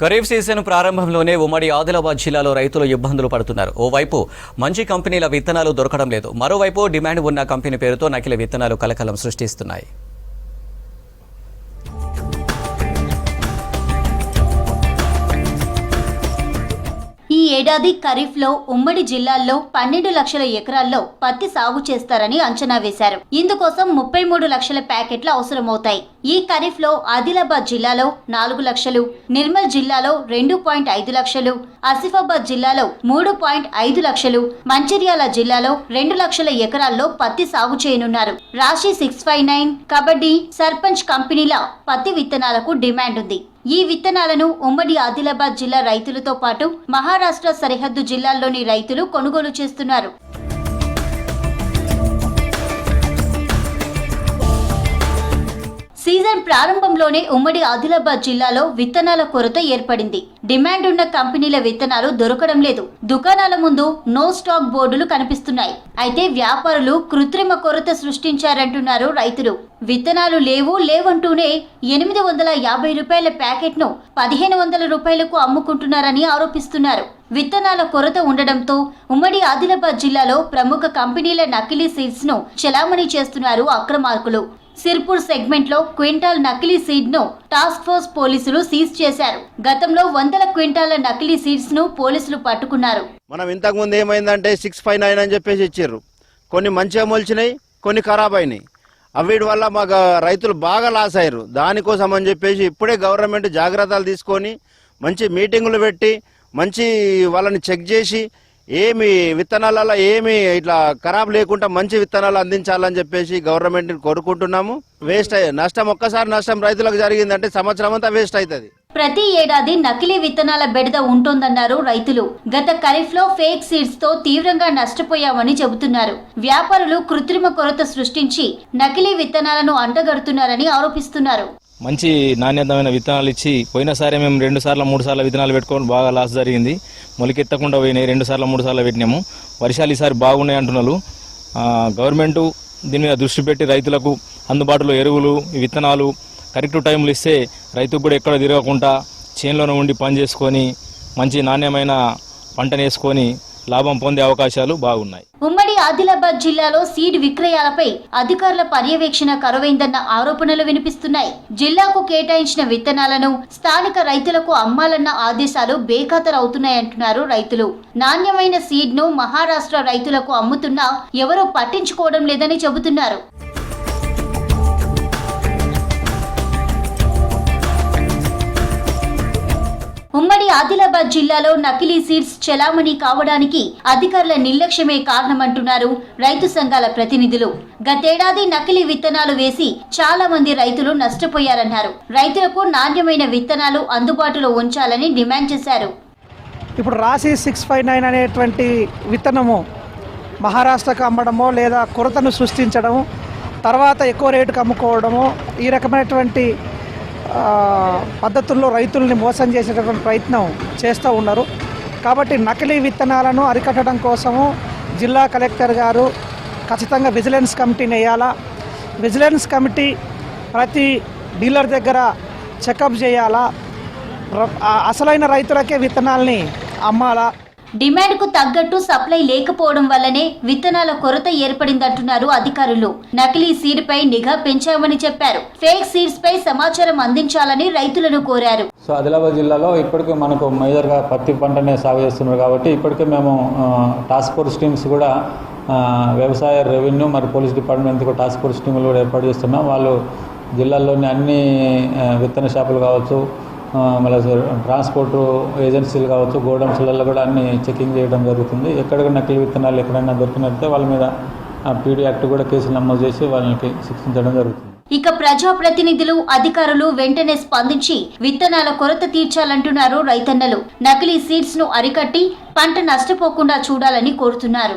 Kharif season ప్రారంభంలోనే ఉమ్మడి ఆదిలాబాద్ జిల్లాలో రైతులు ఇబ్బందులు పడుతున్నారు. ఓవైపు మంచి కంపెనీల విత్తనాలు దొరకడం లేదు. మరోవైపు డిమాండ్ ఉన్న కంపెనీ పేరుతో నకిలీ విత్తనాలు కలకలం సృష్టిస్తున్నాయి. ఏడాది ఖరీఫ్లో ఉమ్మడి జిల్లాల్లో పన్నెండు లక్షల ఎకరాల్లో పత్తి సాగు చేస్తారని అంచనా వేశారు. ఇందుకోసం ముప్పై మూడు లక్షల ప్యాకెట్లు అవసరమవుతాయి. ఈ ఖరీఫ్లో ఆదిలాబాద్ జిల్లాలో నాలుగు లక్షలు నిర్మల్ జిల్లాలో రెండు పాయింట్ ఐదు లక్షలు ఆసిఫాబాద్ జిల్లాలో మూడు పాయింట్ ఐదు లక్షలు మంచిర్యాల జిల్లాలో రెండు లక్షల ఎకరాల్లో పత్తి సాగు చేయనున్నారు. రాశి six five nine Kabaddi Sarpanch కంపెనీల పత్తి విత్తనాలకు డిమాండ్ ఉంది. ఈ విత్తనాలను ఉమ్మడి ఆదిలాబాద్ జిల్లా రైతులతో పాటు మహారాష్ట్ర సరిహద్దు జిల్లాల్లోని రైతులు కొనుగోలు చేస్తున్నారు. సీజన్ ప్రారంభంలోనే ఉమ్మడి ఆదిలాబాద్ జిల్లాలో విత్తనాల కొరత ఏర్పడింది. డిమాండ్ ఉన్న కంపెనీల విత్తనాలు దొరకడం లేదు. దుకాణాల ముందు నో స్టాక్ బోర్డులు కనిపిస్తున్నాయి. అయితే వ్యాపారులు కృత్రిమ కొరత సృష్టించారంటున్నారు రైతులు. విత్తనాలు లేవు లేవంటూనే ఎనిమిది వందల యాభై రూపాయల ప్యాకెట్ను పదిహేను వందల రూపాయలకు అమ్ముకుంటున్నారని ఆరోపిస్తున్నారు. విత్తనాల కొరత ఉండడంతో ఉమ్మడి ఆదిలాబాద్ జిల్లాలో ప్రముఖ కంపెనీల నకిలీ సీడ్స్ను చలామణి చేస్తున్నారు అక్రమార్కులు. సిర్పూర్ సెగ్మెంట్లో క్వింటాల్ నకిలీ సీడ్ను టాస్క్ ఫోర్స్ పోలీసులు సీజ్ చేశారు. గతంలో వందల క్వింటాల నకిలీ సీడ్స్ను పోలీసులు పట్టుకున్నారు. మనం ఇంతకుముందు ఏమైందంటే సిక్స్ ఫైవ్ నైన్ అని చెప్పేసి ఇచ్చారు కొన్ని మంచిగా మొలిచినాయి కొన్ని ఖరాబ్ అయినాయి. అవిటి వల్ల మాకు రైతులు బాగా లాస్ అయ్యారు. దానికోసం అని చెప్పేసి ఇప్పుడే గవర్నమెంట్ జాగ్రత్తలు తీసుకొని మంచి మీటింగులు పెట్టి మంచి వాళ్ళని చెక్ చేసి ఏమి విత్తనాలలో ఏమి ఇట్లా ఖరాబ్ లేకుండా మంచి విత్తనాలు అందించాలని చెప్పేసి గవర్నమెంట్ కోరుకుంటున్నాము. వేస్ట్ అయ్యే నష్టం ఒక్కసారి నష్టం రైతులకు జరిగిందంటే సంవత్సరం అంతా వేస్ట్ అవుతుంది. ప్రతి ఏడాది నకిలీ విత్తనాల బెడద ఉంటుందన్నారు రైతులు. గత ఖరీఫ్లో ఫేక్ సీడ్స్తో తీవ్రంగా నష్టపోయామని చెబుతున్నారు. వ్యాపారులు కృత్రిమ కొరత సృష్టించి నకిలీ విత్తనాలను అంటగడుతున్నారని ఆరోపిస్తున్నారు. మంచి నాణ్యతమైన విత్తనాలు ఇచ్చి పోయినసారి మేము రెండు సార్లు మూడు సార్లు విత్తనాలు పెట్టుకొని బాగా లాస్ జరిగింది. మొలకెత్తకుండా పోయినాయి రెండు సార్లు మూడు సార్లు పెట్టినాము. వర్షాలు ఈసారి బాగున్నాయి అంటున్నారు. గవర్నమెంటు గవర్నమెంట్ దీని మీద దృష్టి పెట్టి రైతులకు అందుబాటులో ఎరువులు విత్తనాలు కరెక్ట్ టైంలో ఇస్తే రైతుకు కూడా ఎక్కడ తిరగకుండా చేనులోనే ఉండి పని చేసుకొని మంచి నాణ్యమైన పంటను వేసుకొని లాభం పొందే అవకాశాలు బాగున్నాయి. ఉమ్మడి ఆదిలాబాద్ జిల్లాలో సీడ్ విక్రయాలపై అధికారుల పర్యవేక్షణ కరువైందన్న ఆరోపణలు వినిపిస్తున్నాయి. జిల్లాకు కేటాయించిన విత్తనాలను స్థానిక రైతులకు అమ్మాలన్న ఆదేశాలు బేఖాతరవుతున్నాయంటున్నారు రైతులు. నాణ్యమైన సీడ్ను మహారాష్ట్ర రైతులకు అమ్ముతున్నా ఎవరూ పట్టించుకోవడం లేదని చెబుతున్నారు. ఆదిలాబాద్ జిల్లాలో నకిలీ సీడ్స్ చెలామణి కావడానికి అధికారుల నిర్లక్ష్యమే కారణమంటున్నారు రైతు సంఘాల ప్రతినిధులు. గతేడాది నకిలీ విత్తనాలు వేసి చాలా మంది రైతులు నష్టపోయారన్నారు. రైతులకు నాణ్యమైన విత్తనాలు అందుబాటులో ఉంచాలని డిమాండ్ చేశారు. ఇప్పుడు రాశి సిక్స్ ఫైవ్ నైన్ అనేటువంటి విత్తనము మహారాష్ట్రకు అమ్మడమో లేదా కొరతను సృష్టించడము తర్వాత ఎక్కువ రేటుకు అమ్ముకోవడము ఈ రకమైనటువంటి పద్ధతుల్లో రైతుల్ని మోసం చేసేటటువంటి ప్రయత్నం చేస్తూ ఉన్నారు. కాబట్టి నకిలీ విత్తనాలను అరికట్టడం కోసము జిల్లా కలెక్టర్ గారు ఖచ్చితంగా విజిలెన్స్ కమిటీని వేయాలా. విజిలెన్స్ కమిటీ ప్రతి డీలర్ దగ్గర చెకప్ చేయాలా. అసలైన రైతులకే విత్తనాల్ని అమ్మాలా. డిమాండ్కు తగ్గట్టు సప్లై లేకపోవడం వల్లనే విత్తనాల కొరత ఏర్పడిందంటున్నారు అధికారులు. నకిలీ సీడ్ పై నిఘా పెంచామని చెప్పారు. ఫేక్ సీడ్స్ పై సమాచారం అందించాలని రైతులను కోరారు. సో ఆదిలాబాద్ జిల్లాలో ఇప్పటికే మనకు మేజర్గా పత్తి పంటనే సాగు చేస్తున్నారు కాబట్టి ఇప్పటికే మేము టాస్క్ ఫోర్స్ టీమ్స్ కూడా వ్యవసాయ రెవెన్యూ మరి పోలీస్ డిపార్ట్మెంట్ కూడా టాస్క్ ఫోర్స్ టీములు కూడా ఏర్పాటు చేస్తున్నాం. వాళ్ళు జిల్లాల్లోని అన్ని విత్తన షాపులు కావచ్చు మళ్ళీ ట్రాన్స్పోర్ట్ ఏజెన్సీలు కావచ్చు గోడౌన్స్లలో కూడా అన్ని చెకింగ్ చేయడం జరుగుతుంది. ఎక్కడ నకిలీ విత్తనాలు ఎక్కడైనా దొరికినట్టే వాళ్ళ మీద పీడీ యాక్ట్ కూడా కేసులు నమోదు చేసి వాళ్ళకి శిక్షించడం జరుగుతుంది. ఇక ప్రజాప్రతినిధులు అధికారులు వెంటనే స్పందించి విత్తనాల కొరత తీర్చాలంటున్నారు రైతన్నలు. నకిలీ సీడ్స్ను అరికట్టి పంట నష్టపోకుండా చూడాలని కోరుతున్నారు.